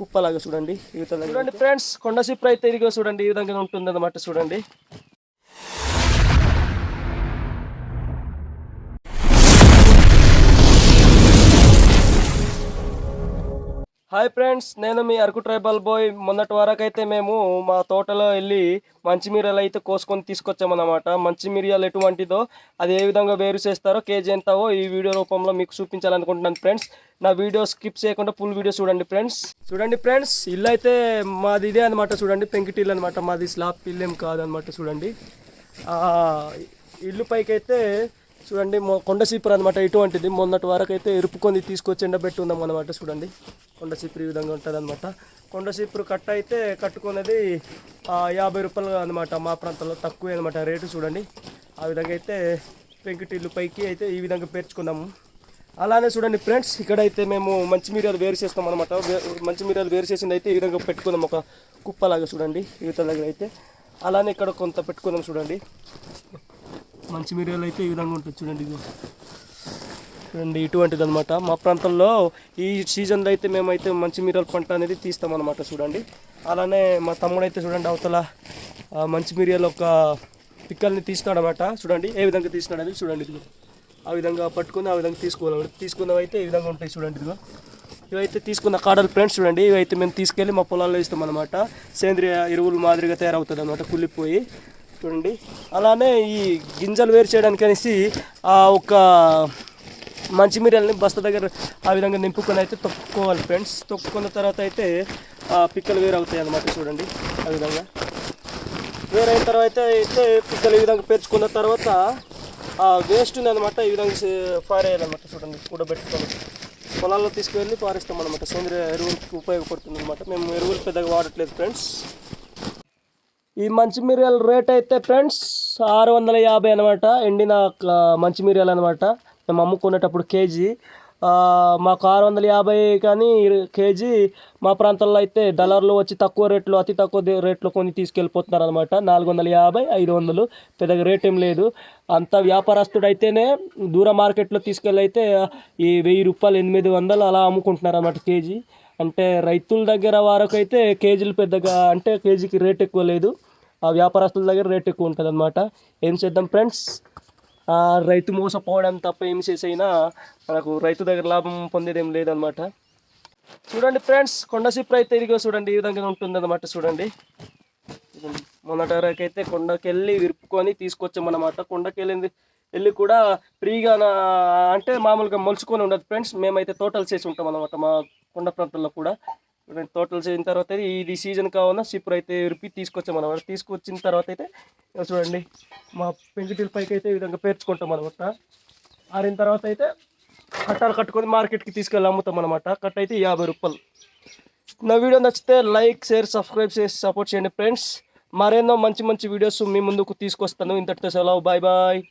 కుప్పలాగా చూడండి చూడండి ఫ్రెండ్స్ కొండ సిప్ర అయితే ఇదిగో చూడండి ఈ విధంగా ఉంటుంది అనమాట చూడండి. హాయ్ ఫ్రెండ్స్ నేను మీ అరకు ట్రైబల్ బాయ్. మొన్నటి వరకైతే మేము మా తోటలో వెళ్ళి మంచి మిరియాలు అయితే కోసుకొని తీసుకొచ్చామన్నమాట. మంచి మిరియాలు ఎటువంటిదో అది ఏ విధంగా వేరు చేస్తారో కేజీ ఎంతవో ఈ వీడియో రూపంలో మీకు చూపించాలనుకుంటున్నాను ఫ్రెండ్స్. నా వీడియో స్కిప్ చేయకుండా ఫుల్ వీడియో చూడండి ఫ్రెండ్స్. చూడండి ఫ్రెండ్స్ ఇల్లు అయితే మాది ఇదే అనమాట చూడండి పెంకిటిల్లు అనమాట మాది స్లాబ్ ఇల్లు ఏం కాదనమాట చూడండి ఇల్లు పైకి అయితే చూడండి కొండ సీపర్ అనమాట ఇటువంటిది మొన్నటి వరకు అయితే ఎరుపుకొని తీసుకొచ్చి ఎండబెట్టి ఉన్నాం అనమాట చూడండి. కొండ సీపర్ ఈ విధంగా ఉంటుంది అనమాట కొండ సీపురు కట్ట అయితే కట్టుకునేది యాభై రూపాయలు అనమాట మా ప్రాంతంలో తక్కువే అనమాట రేటు చూడండి. ఆ విధంగా అయితే పెంకుటిల్లు పైకి అయితే ఈ విధంగా పేర్చుకున్నాము. అలానే చూడండి ఫ్రెండ్స్ ఇక్కడైతే మేము మంచి మిరియాలు వేరు చేస్తాం అనమాట మంచి మిరియాలు వేరు చేసింది అయితే ఈ విధంగా పెట్టుకుందాం ఒక కుప్పలాగా చూడండి యువతల దగ్గర అయితే. అలానే ఇక్కడ కొంత పెట్టుకుందాం చూడండి. మంచి మిరియాలు అయితే ఈ విధంగా ఉంటుంది చూడండి ఇది. చూడండి ఇటువంటిది అనమాట మా ప్రాంతంలో ఈ సీజన్లో అయితే మేమైతే మంచి మిరియాల పంట అనేది తీస్తామన్నమాట చూడండి. అలానే మా తమ్ముడు అయితే చూడండి అవతల మంచి మిరియాలు ఒక పిక్కల్ని తీస్తాడనమాట చూడండి ఏ విధంగా తీస్తున్నాడు అనేది చూడండి ఇదిగో. ఆ విధంగా పట్టుకుని ఆ విధంగా తీసుకోవాలి. తీసుకున్నవి అయితే ఈ విధంగా ఉంటాయి చూడండి ఇదిగో. ఇవైతే తీసుకున్న కాడలు ఫ్రెండ్స్ చూడండి ఇవైతే మేము తీసుకెళ్ళి మా పొలాల్లో ఇస్తాం అనమాట సేంద్రియ ఎరువులు మాదిరిగా తయారవుతుంది అనమాట కుళ్ళిపోయి. చూడండి అలానే ఈ గింజలు వేరు చేయడానికి అనేసి ఆ ఒక మంచి మిరియాలని బస్తా దగ్గర ఆ విధంగా నింపుకొని అయితే తొక్కుకోవాలి ఫ్రెండ్స్. తొక్కుకున్న తర్వాత అయితే ఆ పిక్కలు వేరు అవుతాయి అన్నమాట చూడండి ఆ విధంగా. వేరైన తర్వాత అయితే పిక్కలు ఈ విధంగా పేర్చుకున్న తర్వాత ఆ వేస్ట్ అనమాట ఈ విధంగా ఫైర్ పారేయాలన్నమాట చూడండి కూడబెట్టుకొని. పొలాల్లో తీసుకువెళ్ళి పారేస్తాం అనమాట సేంద్రియ ఎరువులకి ఉపయోగపడుతుంది అనమాట మేము ఎరువులు పెద్దగా వాడట్లేదు ఫ్రెండ్స్. ఈ మంచి మిరియాల రేట్ అయితే ఫ్రెండ్స్ ఆరు వందల యాభై అనమాట ఎండిన మంచి మిరియాలు అనమాట మేము అమ్ముకునేటప్పుడు కేజీ. మాకు ఆరు వందల యాభై కానీ కేజీ మా ప్రాంతంలో అయితే డలర్లు వచ్చి తక్కువ రేట్లో అతి తక్కువ రేట్లో కొని తీసుకెళ్ళిపోతున్నారు అనమాట నాలుగు వందల యాభై ఐదు వందలు పెద్దగా రేట్ ఏం లేదు. అంత వ్యాపారస్తుడు అయితేనే దూర మార్కెట్లో తీసుకెళ్ళి అయితే ఈ వెయ్యి రూపాయలు ఎనిమిది వందలు అలా అమ్ముకుంటున్నారు అనమాట కేజీ. అంటే రైతుల దగ్గర వరకు అయితే కేజీలు పెద్దగా అంటే కేజీకి రేట్ ఎక్కువ లేదు. ఆ వ్యాపారస్తుల దగ్గర రేట్ ఎక్కువ ఉంటుంది అనమాట ఏం చేద్దాం ఫ్రెండ్స్? ఆ రైతు మోసపోవడం తప్ప ఏం చేసైనా మనకు రైతు దగ్గర లాభం పొందేదేం లేదనమాట చూడండి ఫ్రెండ్స్ కొండ సిప్పు అయితే ఇదిగో చూడండి ఈ విధంగా ఉంటుంది అనమాట చూడండి. మొన్నటి వరకు అయితే కొండకి వెళ్ళి విరుపుకొని తీసుకొచ్చామన్నమాట. కొండకి వెళ్ళింది వెళ్ళి కూడా ఫ్రీగా నా- అంటే మామూలుగా మొలుచుకొని ఉండదు ఫ్రెండ్స్. మేమైతే తోటలు చేసి ఉంటాం అనమాట మా కొండ ప్రాంతంలో కూడా. తోటలు చేసిన తర్వాత అయితే ఇది సీజన్ కావాలన్నా సిప్పుడు అయితే విరిపి తీసుకొచ్చాం అనమాట తీసుకొచ్చిన తర్వాత అయితే చూడండి మా పెంకుటిల పైకి అయితే ఈ విధంగా పేర్చుకుంటాం అనమాట ఆరిన తర్వాత అయితే కట్టాలు కట్టుకొని మార్కెట్కి తీసుకెళ్ళి అమ్ముతాం అనమాట కట్ట అయితే యాభై రూపాయలు. నా వీడియో నచ్చితే లైక్ షేర్ సబ్స్క్రైబ్ చేసి సపోర్ట్ చేయండి ఫ్రెండ్స్. మరెన్నో మంచి మంచి వీడియోస్ మీ ముందుకు తీసుకొస్తాను. ఇంతటితో సెలవు. Bye bye.